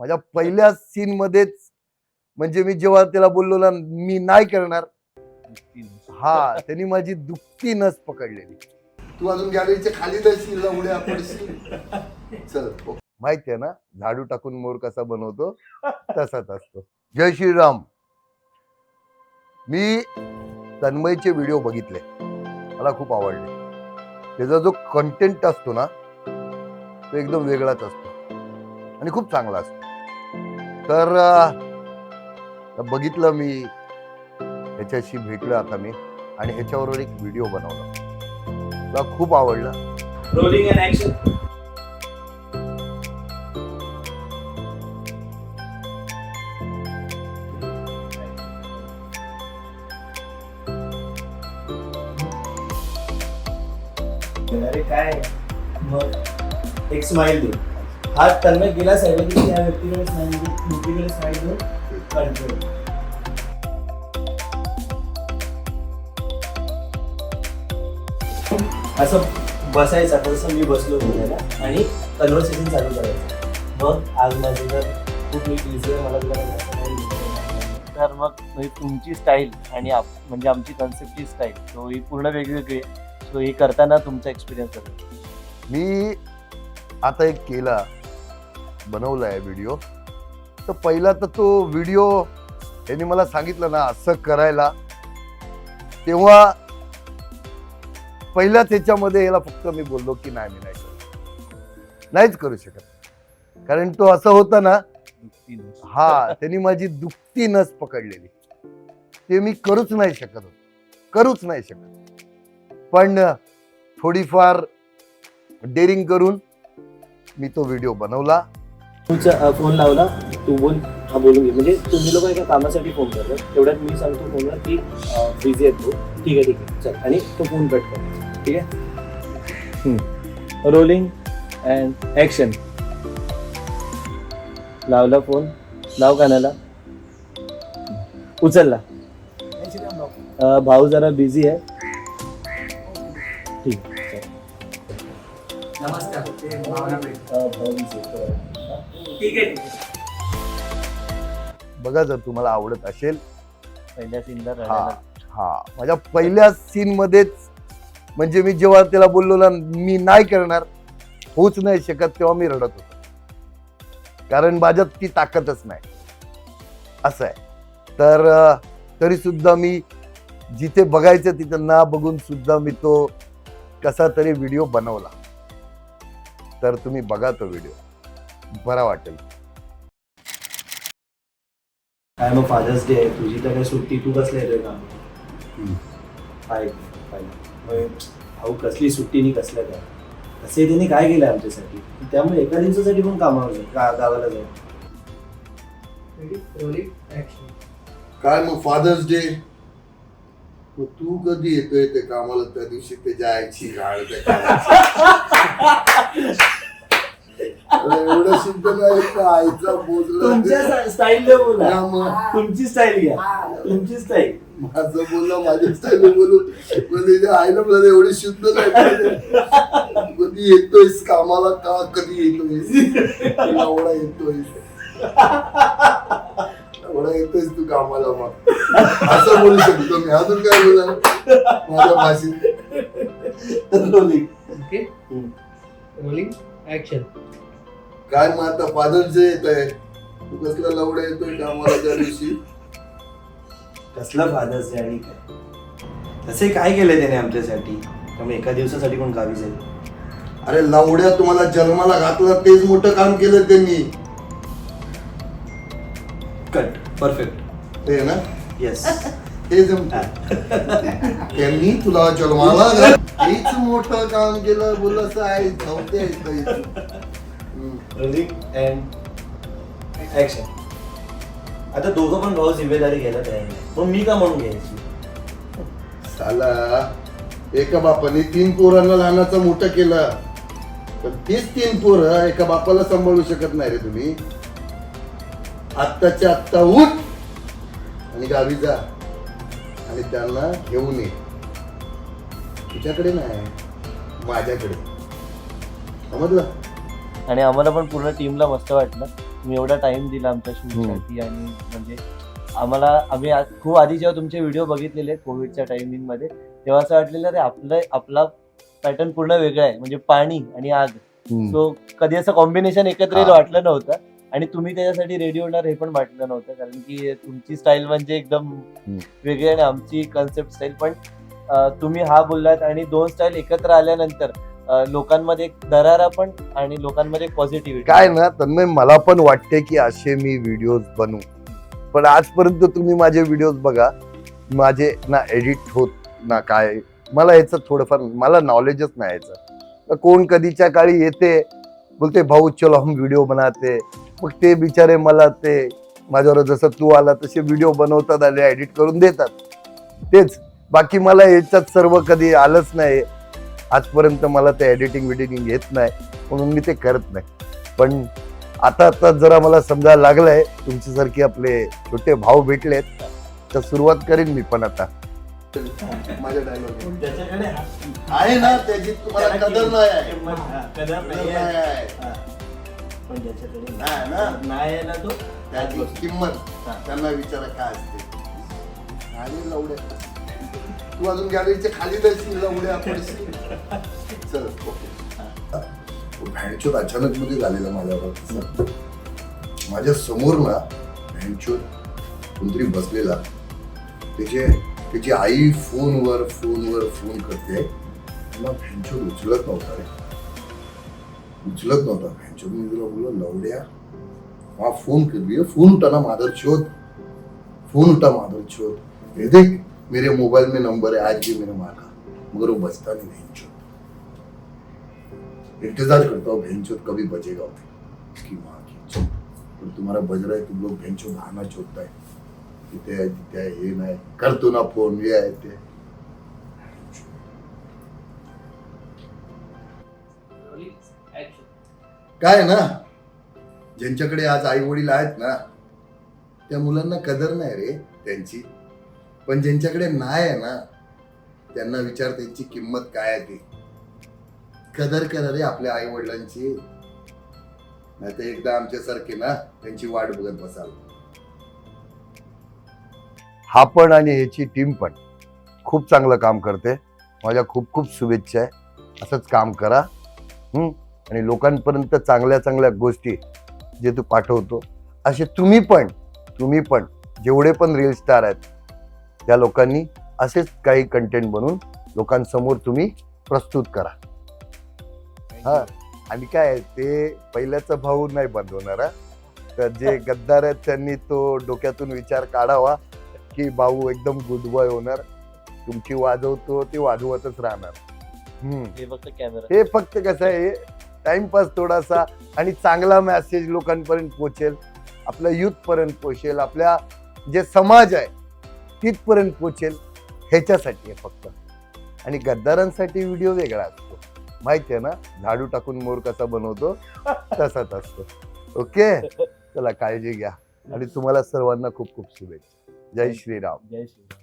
माझ्या पहिल्या सीन मध्येच म्हणजे मी जेव्हा त्याला बोललो ना मी नाही करणार. हा त्यांनी माझी दुखती नस पकडलेली. तू अजून गॅलरीच्या खाली जाशील उड्या पडशील. चल हो. माहिती आहे ना झाडू टाकून मोर कसा बनवतो? तसाच असतो. जय श्रीराम. मी तन्मयचे व्हिडिओ बघितले. मला खूप आवडले. त्याचा जो कंटेंट असतो ना तो एकदम वेगळाच असतो. आणि खूप चांगला असतो. तर बघितलं मी. ह्याच्याशी भेटलो आता मी. आणि ह्याच्याबरोबर एक व्हिडिओ बनवला. मला खूप आवडला. रोलिंग अँड ऍक्शन अरे काय? मग एक स्माइल दे. हात तन्मय गेला साईडला की त्या व्यक्तीकडे दे मूर्तीकडे स्माइल देऊन कंट्रोल असं बसायचं आता जसं मी बसलो बोलायला आणि कन्व्हर्सेशन चालू करायचं. मग आज माझी तर खूप मी आहे मला तुला तर मग म्हणजे तुमची स्टाईल आणि आप- म्हणजे आमची कन्सेप्टची स्टाईल सो ही पूर्ण वेगवेगळी आहे. सो हे करताना तुमचा एक्सपिरियन्स होता मी आता एक केला. बनवला आहे व्हिडिओ तर पहिला तर तो व्हिडिओ यांनी मला सांगितलं ना असं करायला. तेव्हा पहिल्याच त्याच्यामध्ये याला फक्त मी बोललो की नाही मी नाही करू नाहीच करू शकत. कारण तो असं होता ना हा त्यांनी माझी दुखती नस पकडलेली. ते मी करूच नाही शकत होतो. करूच नाही शकत. पण थोडीफार डेअरिंग करून मी तो व्हिडिओ बनवला. तुमचा फोन लावला तू बोल हा बोलून घे. म्हणजे तुम्ही लोक एका कामासाठी फोन करतात. तेवढ्यात मी सांगतो फोनला की बिझी आहे तो ठीक आहे ठीक आहे. चल. आणि तो फोन कट कर. ठीक आहे? रोलिंग अँड ॲक्शन लावला फोन. लाव कानाला. उचलला. भाऊ जरा बिझी आहे. नमस्कार. आहे. ठीक आहे. बघा जर तुम्हाला आवडत असेल. पहिल्या सीनला हा हा. माझ्या पहिल्या सीन मध्येच म्हणजे मी जेव्हा त्याला बोललो ना मी नाही करणार होऊच नाही शकत तेव्हा मी रडत होतो. कारण माझ्यात ती ताकदच नाही. असं आहे. तर तरी सुद्धा मी जिथे बघायचं तिथं ना बघून सुद्धा मी तो कसा तरी व्हिडिओ बनवला. तर तुम्ही बघा तो व्हिडिओ. बरा वाटेल. काय मग फादर्स डे आहे. तुझी तर काय सुट्टी तू कसल्या येतोय काम काय भाऊ कसली सुट्टी नाही कसल्या काय असे त्यांनी काय केलं आमच्यासाठी? त्यामुळे एका दिवसासाठी पण कामावर जाईल गा गावाला ऍक्शन काय मग फादर्स डे मग तू कधी येतोय ते कामाला? त्या दिवशी ते जायची गाळ त्या कामाची. अरे एवढं शुद्ध नाही का आईचा बोलला तुमच्या स्टाईल बोला. तुमची स्टाईल घ्या तुमची स्टाईल माझं बोललं माझ्या स्टाईल बोलून पण त्याच्या आईला म्हणाले एवढी शुद्ध नाही पाहिजे. कधी येतोयस कामाला? का कधी येतोयस? एवढा येतोयस. एवढा येतोयस तू कामाला मग. असं बोलू शकतो मी अजून काय बोलणार माझ्या भाषेत. रोलिंग ओके रोलिंग ऍक्शन काय मग आता फादर्स डे येत आहे? तू कसला लवडा येतोय कामाला त्या दिवशी? कसलं फादर्स डे आणि काय? तसे काय केलंय त्याने आमच्यासाठी? त्यामुळे एका दिवसासाठी पण गावी जाईल अरे लवड्या तुम्हाला जन्माला घातलं तेच मोठं काम केलं त्यांनी. कट परफेक्ट ते ना? येस हे जमत. त्यांनी तुला जन्माला हेच मोठं काम केलं बोललं असं आहे नव्हते रोलिंग अँड ऍक्शन आता दोघं पण भाऊ जिम्मेदारी घ्यायला तयार नाही मग मी का म्हणून घ्यायची? साला एका बापाने तीन पोरांना लहानाचं मोठं केलं. पण तीच तीन पोरं एका बापाला सांभाळू शकत नाही रे तुम्ही. आत्ताच्या आत्ता उठ आणि गावी जा. आणि त्यांना घेऊन ये. तुझ्याकडे नाही माझ्याकडे. समजलं? आणि आम्हाला पण पूर्ण टीमला मस्त वाटलं. तुम्ही एवढा टाइम दिला आमच्या शूटसाठी आणि म्हणजे आम्हाला आम्ही आ- खूप आधी जेव्हा तुमचे व्हिडिओ बघितलेले कोविडच्या टायमिंगमध्ये तेव्हा असं वाटलेलं अरे आपलं आपला पॅटर्न पूर्ण वेगळा आहे. म्हणजे पाणी आणि आग. हम्म. सो कधी असं कॉम्बिनेशन एकत्र येईल हा. वाटलं नव्हतं. आणि तुम्ही त्याच्यासाठी रेडी होणार हे पण वाटलं नव्हतं कारण की तुमची स्टाईल म्हणजे एकदम वेगळी आणि आमची कन्सेप्ट स्टाईल पण तुम्ही हा बोललात आणि दोन स्टाईल एकत्र आल्यानंतर लोकांमध्ये एक दरारा पण आणि लोकांमध्ये पॉझिटिव्हिटी काय ना तन्मय मला पण वाटते की असे मी व्हिडिओज बनवू पण आजपर्यंत तुम्ही माझे व्हिडिओज बघा माझे ना एडिट होत ना काय मला याचं थोडंफार मला नॉलेजच नाही याचं. कोण कधीच्या काळी येते बोलते भाऊ चलो हम व्हिडिओ बनाते. मग ते बिचारे मला ते माझ्यावर जसं तू आला तसे व्हिडिओ बनवतात आणि एडिट करून देतात. तेच. बाकी मला याच्यात सर्व कधी आलंच नाही. आजपर्यंत मला ते एडिटिंग विडिटिंग येत नाही. म्हणून मी ते करत नाही. पण आता आता जरा मला समजायला लागलंय. तुमच्यासारखे आपले छोटे भाऊ भेटलेत. तर सुरुवात करीन मी पण आता. माझ्या डायलॉग त्याच्याकडे आहे ना त्याची तुम्हाला कदर नाही आहे. पण ज्याच्याकडे नाही ना. नाही आहे ना तो? त्याची किंमत. हा. त्यांना विचारा काय असते. आणि लवड्या. तू अजून गॅलरीच्या खाली जायची लवड्या पडशील. चल ओके. भॅनचोद अचानक मध्ये झालेला माझ्यावर. माझ्यासमोर ना भॅनचोद कोणतरी बसलेला. त्याचे त्याची आई फोनवर फोनवर फोन करते. मला भॅनचोद उचलत नव्हता. रे उचलत नव्हता. भॅनचोद मी तुला बोललो लवड्या. हा फ़ोन कर है फ़ोन उठाना मादर चोद फ़ोन उठा मादर चोद ये देख, मेरे मोबाइल में नंबर है, आज भी मैंने मारा मगर वो बजता नहीं बहन चोद इंतज़ार करता हूँ बहन चोद कभी बजेगा वो उसकी माँ की चोद और तुम्हारा बज रहा है, तुम लोग बहन चोद आना चोदता है. तिथे आहे तिथे आहे हे नाही करतो ना फ़ोन हे आहे काय ना? ज्यांच्याकडे आज आई वडील आहेत ना त्या मुलांना कदर नाही रे त्यांची. पण ज्यांच्याकडे नाही आहे ना त्यांना विचार त्यांची किंमत काय आहे ती. कदर करा रे आपल्या आई वडिलांची नाही तर एकदा आमच्यासारखे ना त्यांची वाट बघत बसाल. हा पण आणि ह्याची टीम पण खूप चांगलं काम करते. माझ्या खूप खूप शुभेच्छा आहे. असंच काम करा. हम्म आणि लोकांपर्यंत चांगल्या चांगल्या गोष्टी जे तू पाठवतो असे तुम्ही पण तुम्ही पण जेवढे पण रील स्टार आहेत त्या लोकांनी असेच काही कंटेंट बनवून लोकांसमोर तुम्ही प्रस्तुत करा. हा. आणि काय ते पहिल्याचा भाऊ नाही बनवणार. तर जे गद्दार आहेत त्यांनी तो डोक्यातून विचार काढावा की भाऊ एकदम गुड बॉय होणार. तुमची वाजवतो ते वाजवतच राहणार. हम्म. हे फक्त कॅमेरा हे फक्त कसं आहे टाइमपास थोडासा आणि चांगला मेसेज लोकांपर्यंत पोहोचेल. आपल्या युथ पर्यंत पोहोचेल. आपल्या जे समाज आहे तिथपर्यंत पोहोचेल. ह्याच्यासाठी आहे फक्त. आणि गद्दारांसाठी व्हिडिओ वेगळा असतो. माहिती आहे ना? झाडू टाकून मोर कसा बनवतो? तसाच असतो. ओके? चला काळजी घ्या. आणि तुम्हाला सर्वांना खूप खूप शुभेच्छा. जय श्रीराम. जय श्री